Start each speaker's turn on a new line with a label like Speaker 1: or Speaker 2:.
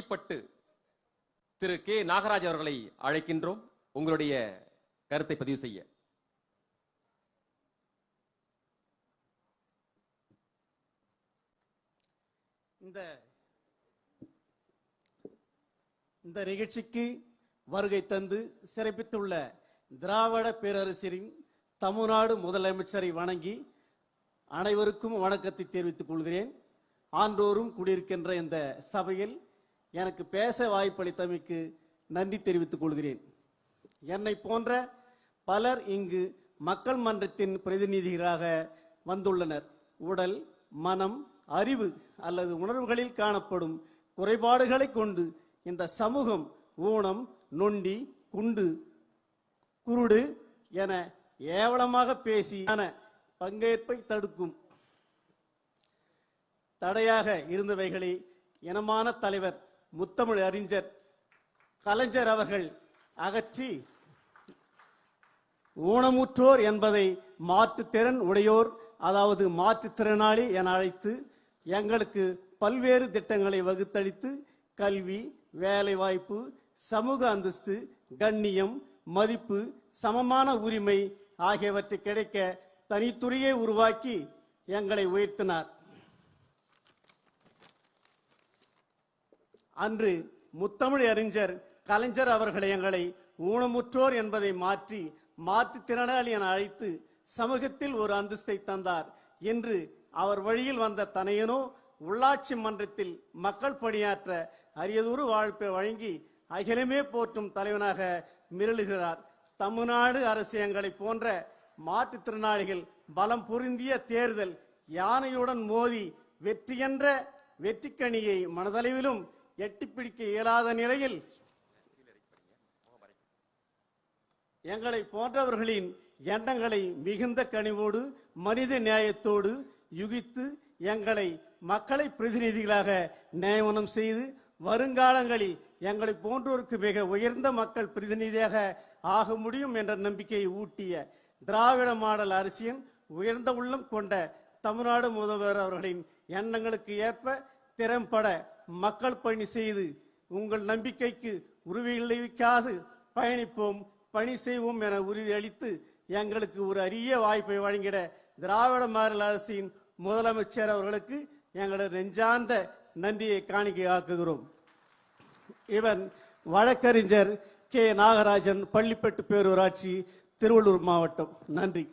Speaker 1: வழிபட்டு திரு கே. நாகராஜ் அவர்களை அழைக்கின்றோம். உங்களுடைய கருத்தை பதிவு செய்ய.
Speaker 2: இந்த இந்த நிகழ்ச்சிக்கு வருகை தந்து சிறப்பித்துள்ள திராவிட பேரரசரின் தமிழ்நாடு முதலமைச்சரை வணங்கி அனைவருக்கும் வணக்கத்தை தெரிவித்துக் கொள்கிறேன். ஆண்டோறும் கூடியிருக்கின்ற இந்த சபையில் எனக்கு பேச வாய்ப்பளித்தமைக்கு நன்றி தெரிவித்துக் கொள்கிறேன். என்னை போன்ற பலர் இங்கு மக்கள் மன்றத்தின் பிரதிநிதிகளாக வந்துள்ளனர். உடல் மனம் அறிவு அல்லது உணர்வுகளில் காணப்படும் குறைபாடுகளை கொண்டு இந்த சமூகம் ஊனம் நொண்டி குண்டு குருடு என ஏவலமாக பேசி பங்கேற்பை தடுக்கும். தடையாக இருந்தவைகளை இனமான தலைவர் முத்தமிழ் அறிஞர் கலைஞர் அவர்கள் அகற்றி ஊனமுற்றோர் என்பதை மாற்றுத்திறன் உடையோர் அதாவது மாற்றுத்திறனாளி என அழைத்து எங்களுக்கு பல்வேறு திட்டங்களை வகுத்தளித்து கல்வி வேலைவாய்ப்பு சமூக அந்தஸ்து கண்ணியம் மதிப்பு சமமான உரிமை ஆகியவற்றை கிடைக்க தனித்துறையை உருவாக்கி எங்களை உயர்த்தினார். அன்று முத்தமிழ் அறிஞர் கலைஞர் அவர்கள் எங்களை ஊனமுற்றோர் என்பதை மாற்றி மாற்றுத்திறனாளி என அழைத்து சமூகத்தில் ஒரு அந்தஸ்தை தந்தார். என்று அவர் வழியில் வந்த தனையனோ உள்ளாட்சி மன்றத்தில் மக்கள் பணியாற்ற அரியதொரு வாழ்ப்பை வழங்கி அகிலமே போற்றும் தலைவனாக மிரளுகிறார். தமிழ்நாடு அரசு எங்களை போன்ற மாற்றுத்திறனாளிகள் பலம் பொருந்திய தேர்தல் யானையுடன் மோதி வெற்றி என்ற வெற்றிக்கணியை மனதளவிலும் எட்டிப்பிடிக்க இயலாத நிலையில் எங்களை போன்றவர்களின் எண்ணங்களை மிகுந்த கனிவோடு மனித நியாயத்தோடு யுகித்து எங்களை மக்களை பிரதிநிதிகளாக நியமனம் செய்து வருங்காலங்களில் எங்களை போன்றோருக்கு மிக உயர்ந்த மக்கள் பிரதிநிதியாக ஆக முடியும் என்ற நம்பிக்கையை ஊட்டிய திராவிட மாடல் அரசியல் உயர்ந்த உள்ளம் கொண்ட தமிழ்நாடு முதல்வர் அவர்களின் எண்ணங்களுக்கு ஏற்ப திறம்பட மக்கள் பணி செய்து உங்கள் நம்பிக்கைக்கு உறுதியளிக்காது பயணிப்போம் பணி செய்வோம் என உறுதியளித்து எங்களுக்கு ஒரு அரிய வாய்ப்பை வழங்கிட திராவிட மாநில அரசின் முதலமைச்சர் அவர்களுக்கு எங்களது நெஞ்சார்ந்த நன்றியை காணிக்கையாக்குகிறோம். இவன் வழக்கறிஞர் கே. நாகராஜன் பள்ளிப்பட்டு பேரூராட்சி திருவள்ளூர் மாவட்டம். நன்றி.